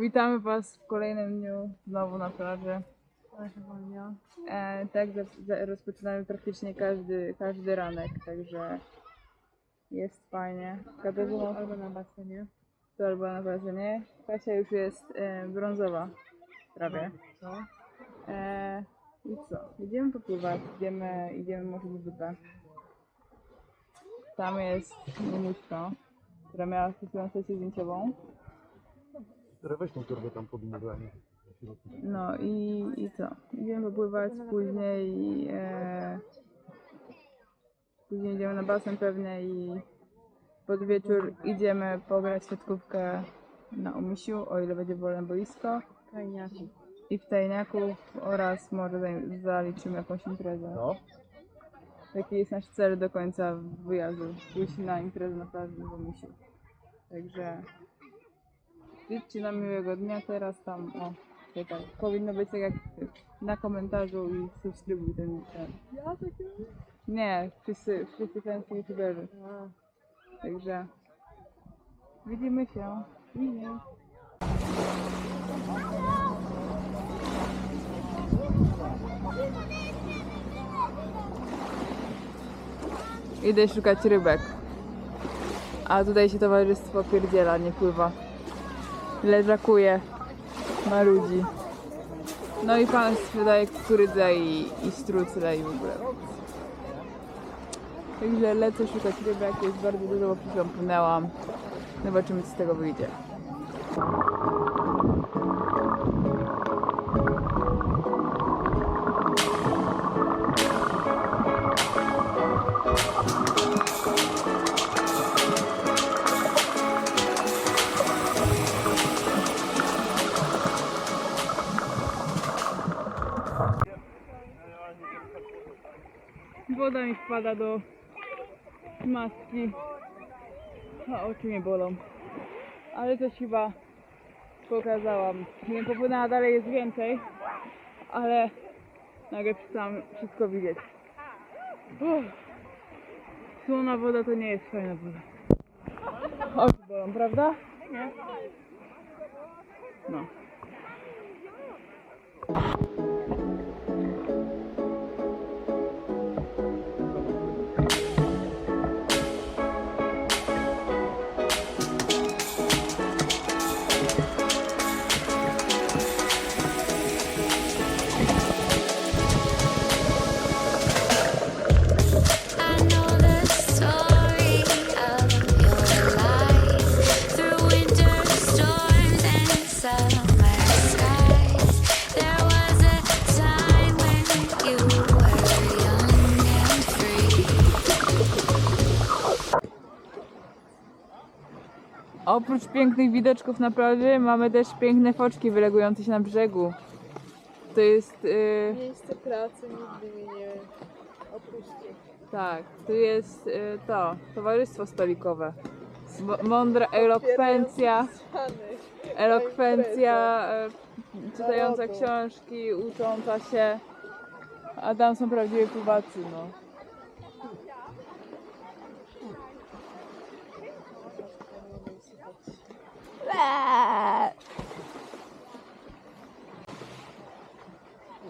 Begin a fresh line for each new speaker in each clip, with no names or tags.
Witamy Was w kolejnym dniu znowu na plaży. E, tak, za, za, rozpoczynamy praktycznie każdy, każdy ranek, także jest fajnie. Katarzyna
Albo na basenie.
to albo na basenie. Kasia już jest e, brązowa prawie. E, I co? Idziemy popływać, idziemy, idziemy może w wodę. Tam jest mamuśka, która miała chwilą sesję zdjęciową.
Teraz weź tą torbę tam pod murami.
No i, i co? Idziemy popływać później. E, później idziemy na basen pewnie i pod wieczór idziemy pograć w siatkówkę na Umisiu, o ile będzie wolne boisko. I w tajniaków oraz może za- zaliczymy jakąś imprezę.
No.
Taki jest nasz cel do końca wyjazdu. Pójść na imprezę na plaży w Umisiu. Także życzcie nam miłego dnia teraz tam. O, czekaj. Powinno być tak jak na komentarzu i subskrybuj ten. ten.
Ja takie...
Nie, wszyscy, wszyscy fancy youtuberzy. Także widzimy się. Minie. Idę szukać rybek. A tutaj się towarzystwo pierdziela, nie pływa. Leżakuje na ludzi. No i pan sprzedaje kukurydzę i, i strucle i w ogóle. Także lecę szukać rybek, jest bardzo dużo, bo przed płynęłam. Zobaczymy co z tego wyjdzie. Wpada do maski. A oczy mnie bolą. Ale coś chyba pokazałam. Nie wiem, popłynęła dalej jest więcej, ale nagle przestałam wszystko widzieć. Uff. Słona woda to nie jest fajna woda. Oczy bolą, prawda? Nie. No. Oprócz pięknych widoczków na plaży mamy też piękne foczki wylegujące się na brzegu. To jest, y,
Miejsce pracy nigdy mnie nie opuści.
tak, tu jest y, to, towarzystwo stolikowe. Mądra elokwencja, elokwencja, y, czytająca książki, ucząca się. A tam są prawdziwi pływacy, no.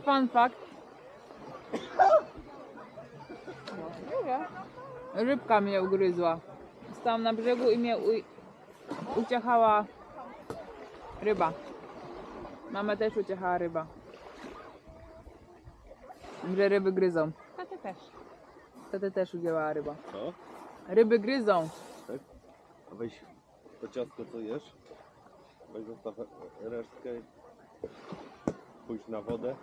Fun fact. Rybka mnie ugryzła. Stałam na brzegu i mnie u... uciechała ryba. Mama też uciechała ryba. Że ryby gryzą. Taty też. Taty też udziałała ryba.
Co?
Ryby gryzą.
Tak? A weź to ciastko co jesz. Weź zostaw resztkę. Pójdź na wodę.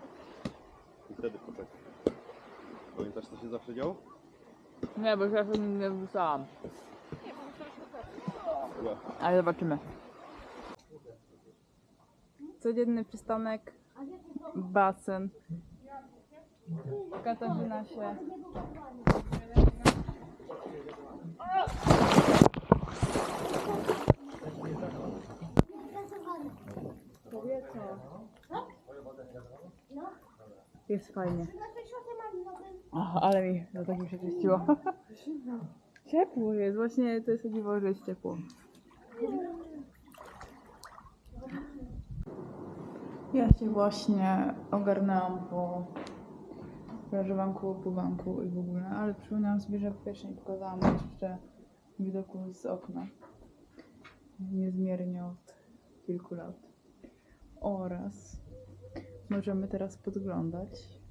I wtedy poczekaj. Pamiętasz co się zawsze działo?
Nie, bo już raz nie wrzucałam.
Chyba.
Ale zobaczymy. Codzienny przystanek, basen. Katarzyna się. Kobieto. Jest fajnie. O, ale mi to tak mi się czyściło. Ciepło jest, właśnie to jest dziwo, że jest ciepło. Ja się właśnie ogarnęłam po plażowanku, pływanku i w ogóle, ale przypomniałam sobie, że pierwsze nie pokazałam jeszcze widoku z okna. Niezmiernie od kilku lat. Oraz możemy teraz podglądać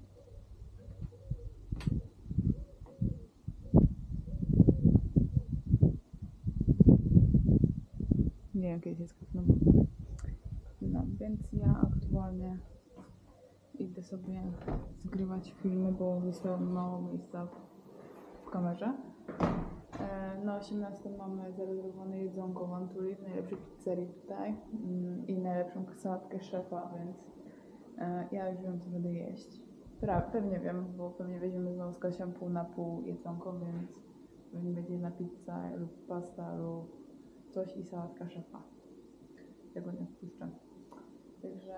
Nie kiedy jest no. no, więc ja aktualnie idę sobie zgrywać filmy, bo mi mało miejsca w kamerze. E, Na 18 mamy zarezerwowane jedzonko w najlepszej pizzerii tutaj mm, i najlepszą sałatkę szefa, więc e, ja już wiem, co będę jeść. Pra, pewnie wiem, bo pewnie weźmiemy znowu z Kasią pół na pół jedzonko, więc pewnie będzie jedna pizza lub pasta lub coś i sałatka szefa. Tego nie wpuszczę. Także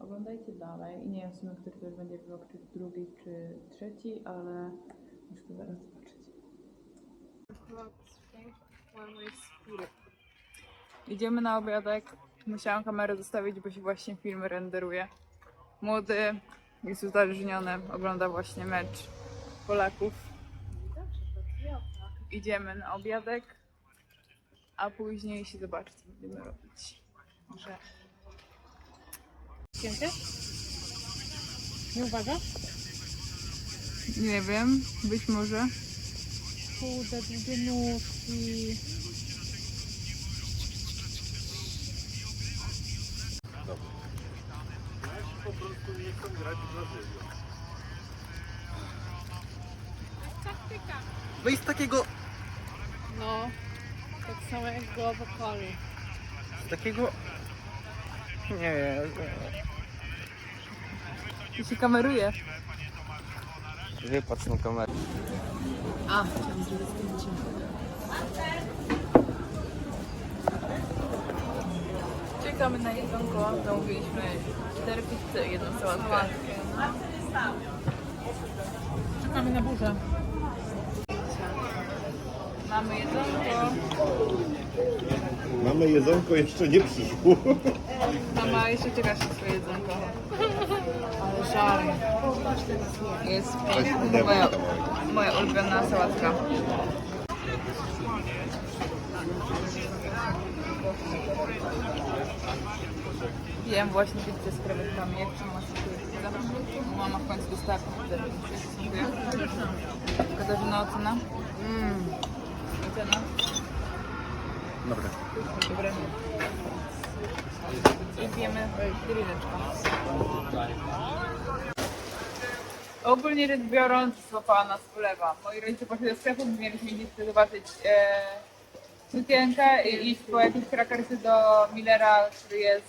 oglądajcie dalej. I nie wiem w sumie, który to już będzie vlog, czy drugi, czy trzeci, ale muszę to zaraz. Idziemy na obiadek. Musiałam kamerę zostawić, bo się właśnie film renderuje. Młody jest uzależniony, ogląda właśnie mecz Polaków. Idziemy na obiadek, a później się zobaczy, co będziemy robić. Że
Cięte? Nie uwaga?
nie wiem, być może.
Chude, długie nóżki.
Po prostu nie chcą grać w Brazylię.
No i z takiego,
No, tak samo jak go wokali.
z takiego... Nie
I się kameruje.
Wypatrz na kamerę.
A, chciałam zrobić zdjęcie. Czekamy na jedzonko. Zamówiliśmy cztery pizze i jedną sałatkę.
Czekamy na burzę.
Mamy jedzonko.
Mamy jedzonko, jeszcze nie przyszło.
Mama jeszcze czeka na swoje jedzonko.
Żar.
Jest
pudełko
Moja, moja ulubiona sałatka. Jem właśnie pizzę z krewetkami. Jak to pizza? Mama w końcu dostała. Dziękuję. Katarzyna ocena? Mmm. Ocena?
Dobra.
Dobre. I pijemy grilleczkę. Ogólnie rzecz biorąc, złapała nas ulewa. Moi rodzice poszli do sklepu, my mieliśmy chcę zobaczyć e, sukienkę i iść po jakieś krakersy do Millera, który jest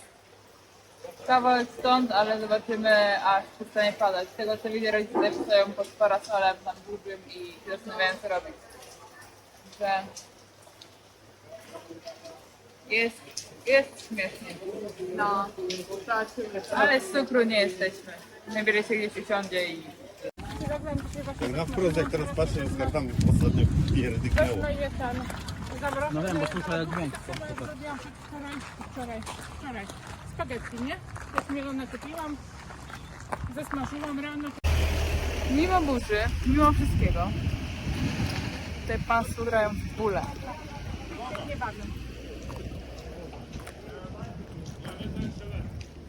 kawałek stąd, ale zobaczymy aż przestanie padać. Z tego co widzę, rodzice też stoją pod parasolem tam dużym i się zastanawiają co robić. Że jest, jest śmiesznie. No, ale z cukru nie jesteśmy. Najwyżej się gdzieś usiądzie i
Na wprost jak teraz patrzę, jest kartami ostatnio pierdyknęło.
No.
No wiem, bo słyszę dźwięk.
Zrobiłam się wczoraj, wczoraj, wczoraj. Spaghetti, nie? Jak mielone kupiłam. Zesmażyłam rano.
mimo burzy, mimo wszystkiego, te państwo grają w bóle.
Nie bawię.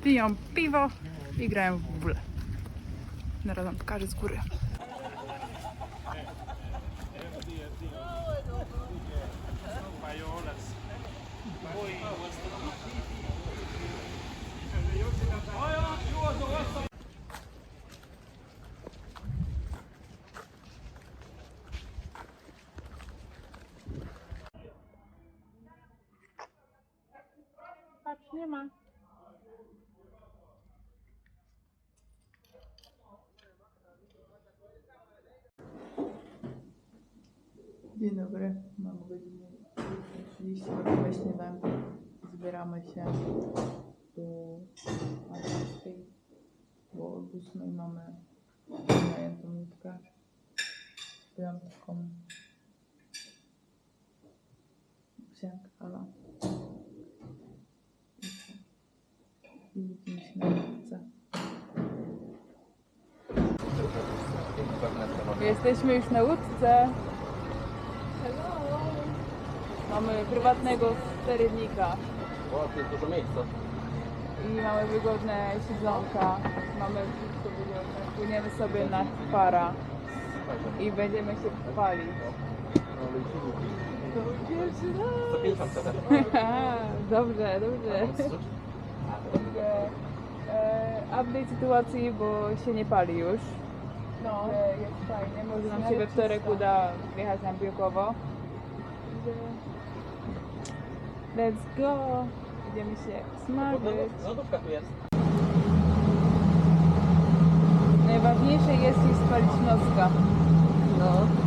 Piją piwo i grają w bóle. Zaraz wam pokażę z góry. dobry, mam godzinę 30, właśnie śniadanku. Zbieramy się do Adamskiej, bo 8 mamy najętą nitkę. Byłam taką wsiankę, ale i widzimy się na nitce. Jesteśmy już na łódce. Hello. Mamy prywatnego sterownika
O, to jest dużo miejsca.
i mamy wygodne siedzonka. Mamy wszystko wygodne. Płyniemy sobie na para i będziemy się palić. To pierwszy raz.
150 cc.
dobrze, dobrze. Także, e, update sytuacji, bo się nie pali już.
No.
Że jest fajnie, może nam się we wtorek uda wjechać na. Także Let's go! Idziemy się smażyć.
Lodówka tu jest.
Najważniejsze jest jej spalić noska.
No.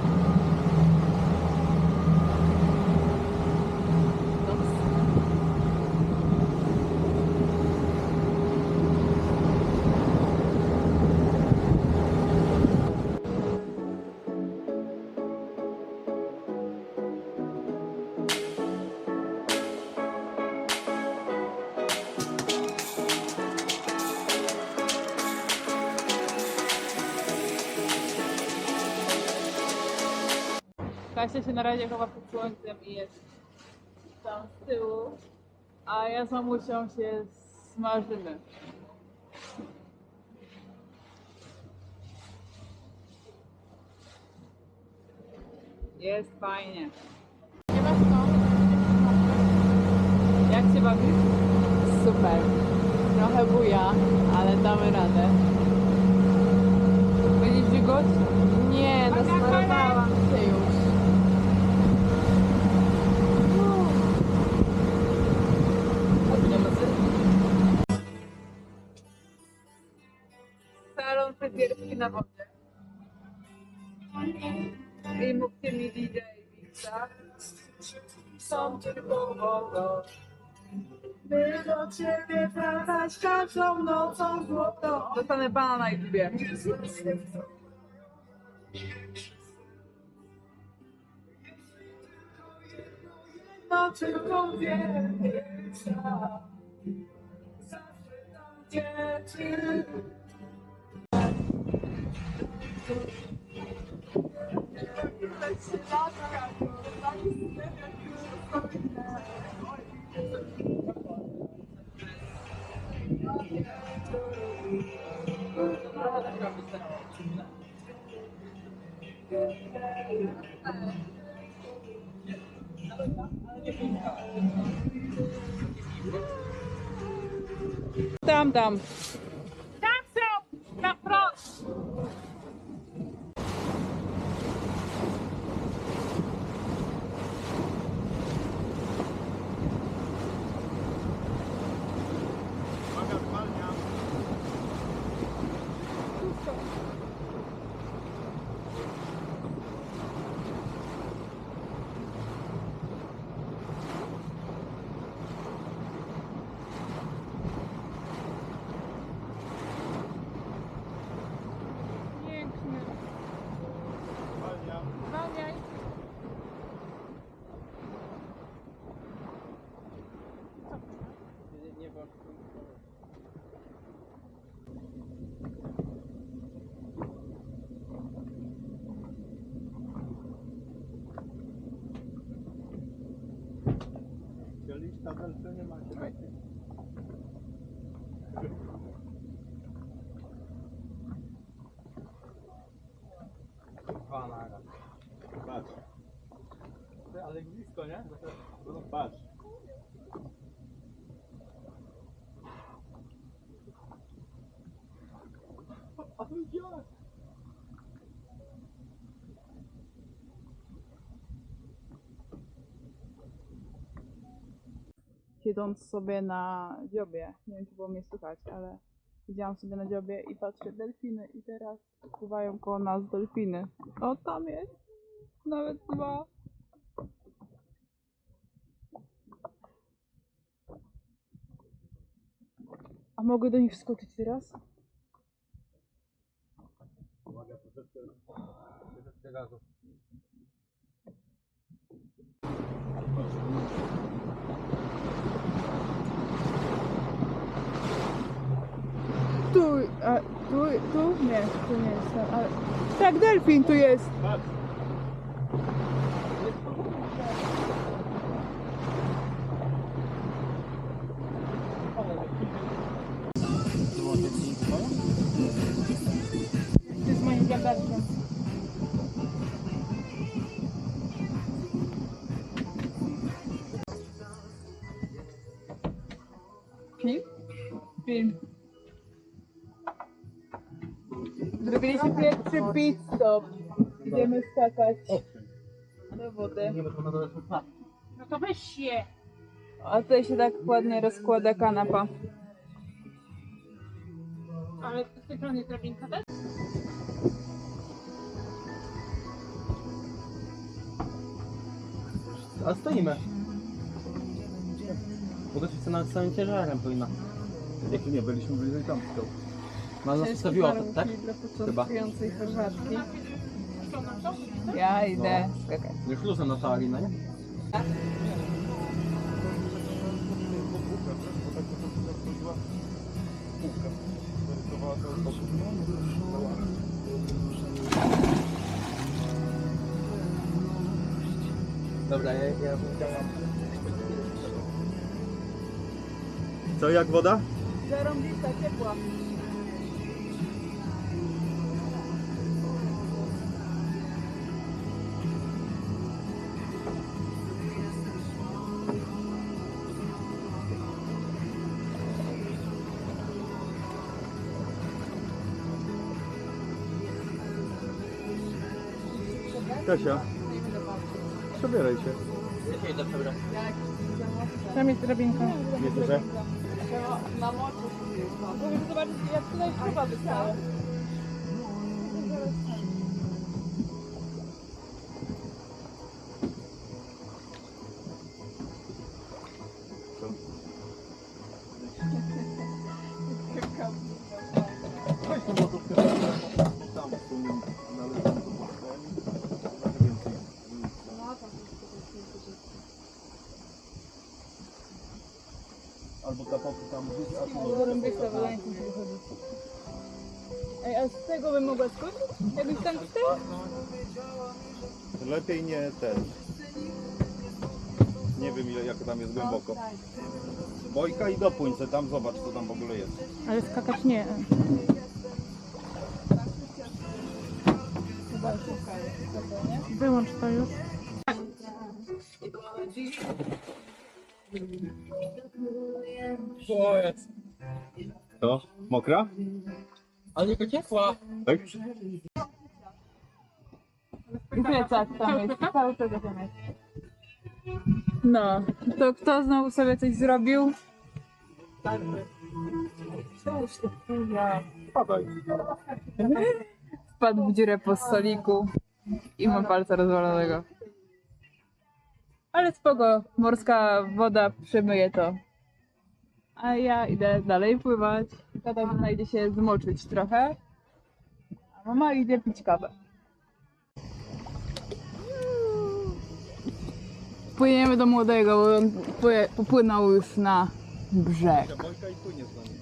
Kasia się na razie chowa pod słońcem i jest tam z tyłu, a ja z mamusią się smażymy. Jest fajnie. Jak się bawisz? Super. Trochę buja, ale damy radę. Tylko wodą. By do ciebie wracać każdą nocą złotą. Dostanę pana na YouTubie. No tylko wiersza. Zawsze tam, gdzie ty. Tam, tam.
Tam są! Na
patrz.
Siedząc sobie na dziobie, nie wiem czy było mnie słychać, ale siedziałam sobie na dziobie i patrzę delfiny i teraz pływają koło nas delfiny. O, tam jest! Nawet dwa. A mogę do nich wskoczyć teraz?
Uwaga, troszeczkę
Troszeczkę gazu.
Tu, a, tu tu? Nie, tu nie jest. Tak, delfin tu jest.
Ty
pit stop. Idziemy skakać do wody.
No to weź je.
A tutaj się tak ładnie rozkłada kanapa.
Ale z tej strony drabinka też?
A stoimy. Mogę się nawet samym ciężarem powinna.
Jak tu nie byliśmy bliżej tam stał.
Ma nas ustawiła, tak?
Dla
Chyba.
początkującej chorwatki. Ja idę skakać.
Już luzem na ta lina, nie? Dobra, ja, ja.
Co, jak woda?
Zarąbista, ciepła.
Kasia, przebieraj się.
Tam jest drabinka.
Nie?
Na moczu się Możemy zobaczyć jak tutaj chyba wystała.
Bojka i dopłyń se tam, zobacz co tam w ogóle jest.
Ale skakać nie. Wyłącz to już.
To? Mokra?
Ale tylko ciepła.
Tak?
I plecak tam jest, cały plecak tam jest. No, to kto znowu sobie coś zrobił?
Padaj.
Wpadł w dziurę po stoliku i ma palca rozwalonego. Ale spoko, morska woda przemyje to. A ja idę dalej pływać. Tata znajdzie się zmoczyć trochę. A mama idzie pić kawę. Płyniemy do młodego, bo on pły- popłynął już na brzeg.
Bojka i płynie z nami.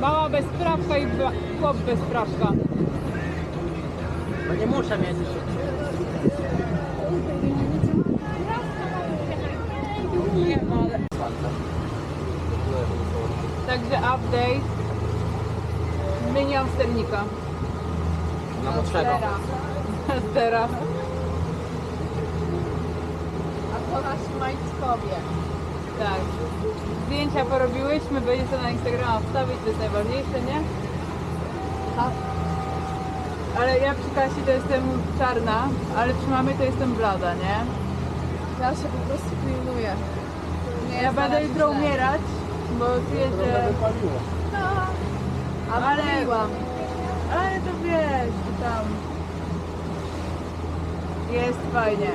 Mała bezprawka i chłop bezprawka.
Bo nie muszę mieć.
Nie, no ale... Także update. Zmieniłam sternika.
Na młodszego.
Teraz.
A to nasi majtkowie.
Tak. Zdjęcia porobiłyśmy, będzie to na Instagrama wstawić, to jest najważniejsze, nie?
Tak.
Ale ja przy Kasi to jestem czarna, ale przy mamie to jestem blada, nie?
Ja się po prostu pilnuję. Nie
Ja będę jutro umierać, bo czuję, że...
A
Ale-. Ale to wiesz, to tam... Jest fajnie.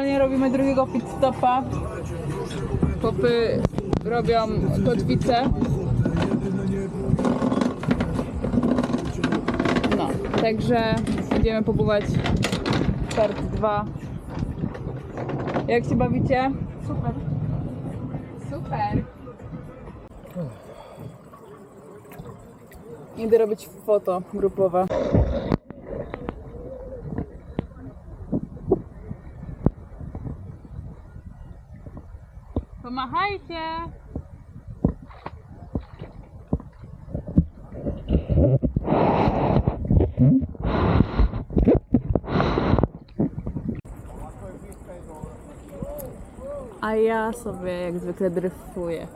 Aktualnie robimy drugiego pit stopa. Popy robią kotwicę. No, także będziemy próbować start 2. Jak się bawicie?
Super. Super.
Idę robić foto grupowe. Pomachajcie! A ja sobie jak zwykle dryfuję.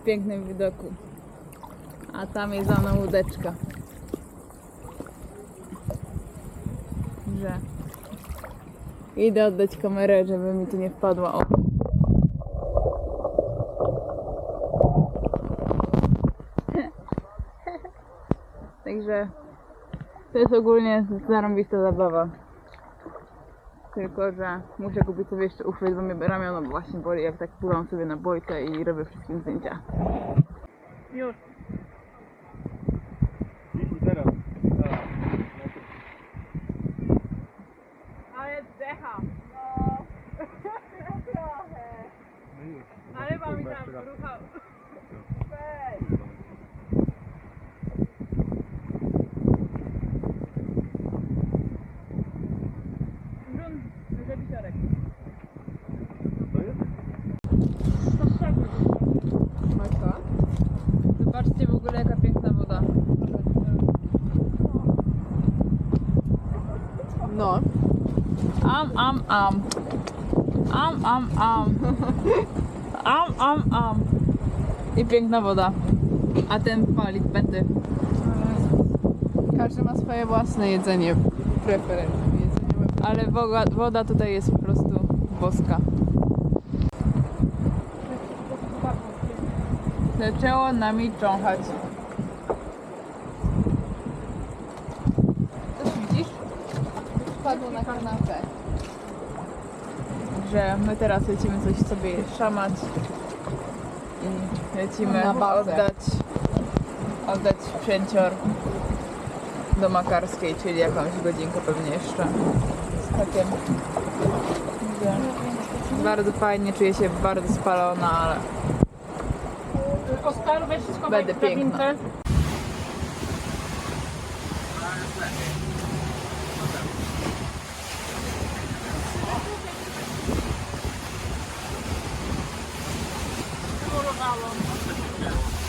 W pięknym widoku. A tam jest za mną łódeczka. Że idę oddać kamerę, żeby mi tu nie wpadła. O. Także to jest ogólnie zarąbista zabawa. Tylko, że muszę kupić sobie jeszcze uchwyt, bo mnie ramiona właśnie boli, jak tak pulam sobie na bojce i robię wszystkim zdjęcia. Już.
I teraz.
Ale zdecha. No. Trochę. Ale mam mi tam ruchał. Weź. Brun, żebitorek.
To jest?
Majtka?
Zobaczcie w ogóle jaka piękna woda.
No.
Am, am, am. Am, am, am. Am, am, am. I piękna woda. A ten pali pety.
Każdy ma swoje własne jedzenie. Preferencje. Jedzenie
Ale woda, woda tutaj jest po prostu boska. Zaczęło nami cząchać. Coś widzisz?
wpadło na kanapę.
Że my teraz lecimy coś sobie szamać i lecimy
Na bazę.
oddać, oddać sprzęcior do Makarskiej, czyli jakąś godzinkę pewnie jeszcze z takiem. Bardzo fajnie, czuję się bardzo spalona, ale
Oskar, weź wszystko
Będę piękna.
Kalau
mau.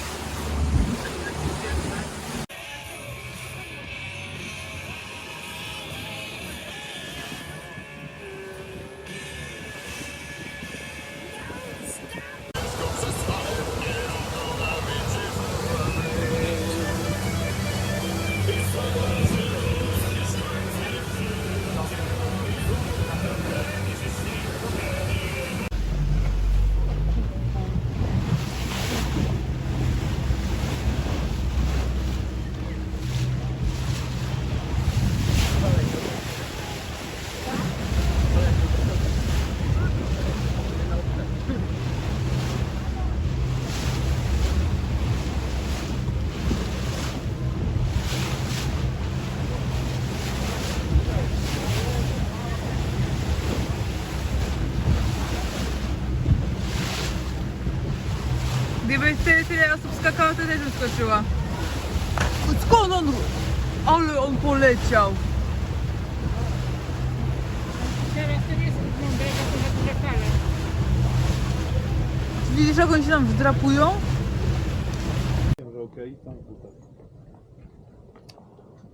Tyle, tyle osób skakało, to też bym skoczyła. Skąd on? Ale on poleciał.
Teraz to nie jest mądrego, to za duże fale.
Widzisz, jak oni się tam wdrapują?
Wiem, że okej, tam tutaj.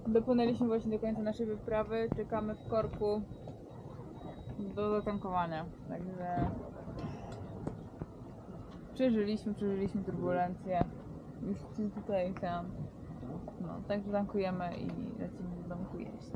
Dopłynęliśmy właśnie do końca naszej wyprawy. Czekamy w korku do zatankowania. Także przeżyliśmy, przeżyliśmy turbulencję. Już tutaj tam. No, także tankujemy i lecimy do domku jeść.